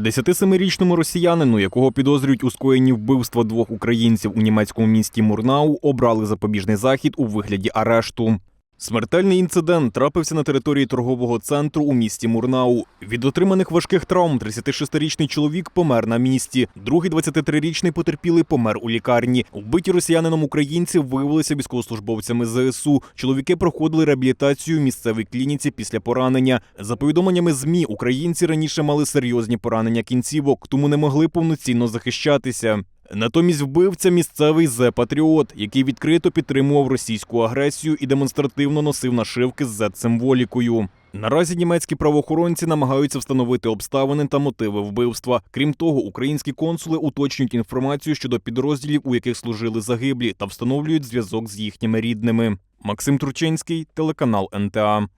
57-річному росіянину, якого підозрюють у скоєнні вбивства двох українців у німецькому місті Мурнау, обрали запобіжний захід у вигляді арешту. Смертельний інцидент трапився на території торгового центру у місті Мурнау. Від отриманих важких травм 36-річний чоловік помер на місці. Другий 23-річний потерпілий помер у лікарні. Вбиті росіянином українці виявилися військовослужбовцями ЗСУ. Чоловіки проходили реабілітацію в місцевій клініці після поранення. За повідомленнями ЗМІ, українці раніше мали серйозні поранення кінцівок, тому не могли повноцінно захищатися. Натомість вбивця місцевий зе-патріот, який відкрито підтримував російську агресію і демонстративно носив нашивки з зет-символікою. Наразі німецькі правоохоронці намагаються встановити обставини та мотиви вбивства. Крім того, українські консули уточнюють інформацію щодо підрозділів, у яких служили загиблі, та встановлюють зв'язок з їхніми рідними. Максим Турчинський, телеканал НТА.